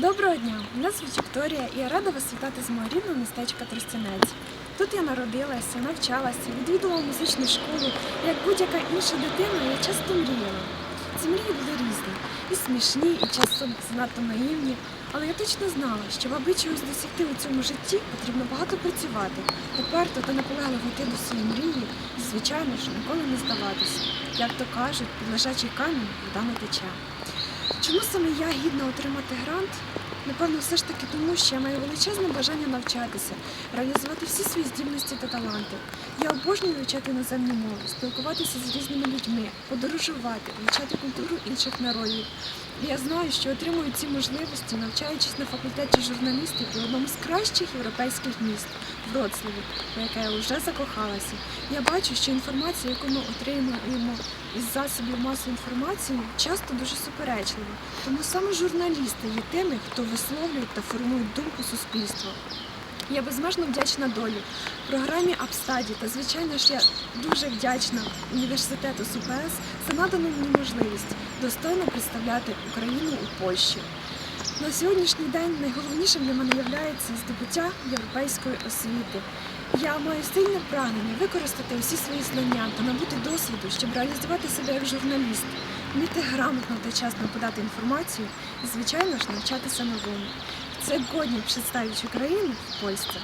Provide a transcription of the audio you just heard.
Доброго дня! Мене звуть Вікторія і я рада вас вітати з мого рідного містечка Тростянець. Тут я народилася, навчалася, відвідувала музичну школу. Як будь-яка інша дитина, я часто мріяла. Ці мрії були різні, і смішні, і часом занадто наївні. Але я точно знала, що аби чогось досягти у цьому житті, потрібно багато працювати, уперто та наполегливо йти до своєї мрії, і, звичайно ж, ніколи не здаватися. Як то кажуть, під лежачий камінь вода не тече. Чому саме я гідна отримати грант? Напевно, все ж таки тому, що я маю величезне бажання навчатися, реалізувати всі свої здібності та таланти. Я обожнюю вивчати іноземні мови, спілкуватися з різними людьми, подорожувати, вивчати культуру інших народів. Я знаю, що отримую ці можливості, навчаючись на факультеті журналістики в одному з кращих європейських міст Вроцлаві, у яке я вже закохалася. Я бачу, що інформація, яку ми отримуємо із засобів масової інформації, часто дуже суперечлива. Тому саме журналісти є тими, хто висловлюють та формують думку суспільства. Я безмежно вдячна долі, програмі Апстаді та, звичайно ж, я дуже вдячна університету СУПС за надану мені можливість достойно представляти Україну у Польщі. На сьогоднішній день найголовнішим для мене є здобуття європейської освіти. Я маю сильне прагнення використати усі свої знання та набути досвіду, щоб реалізувати себе як журналіст, вміти грамотно та чесно подати інформацію і, звичайно ж, навчатися новому. Це годні представить Україну в Польщі.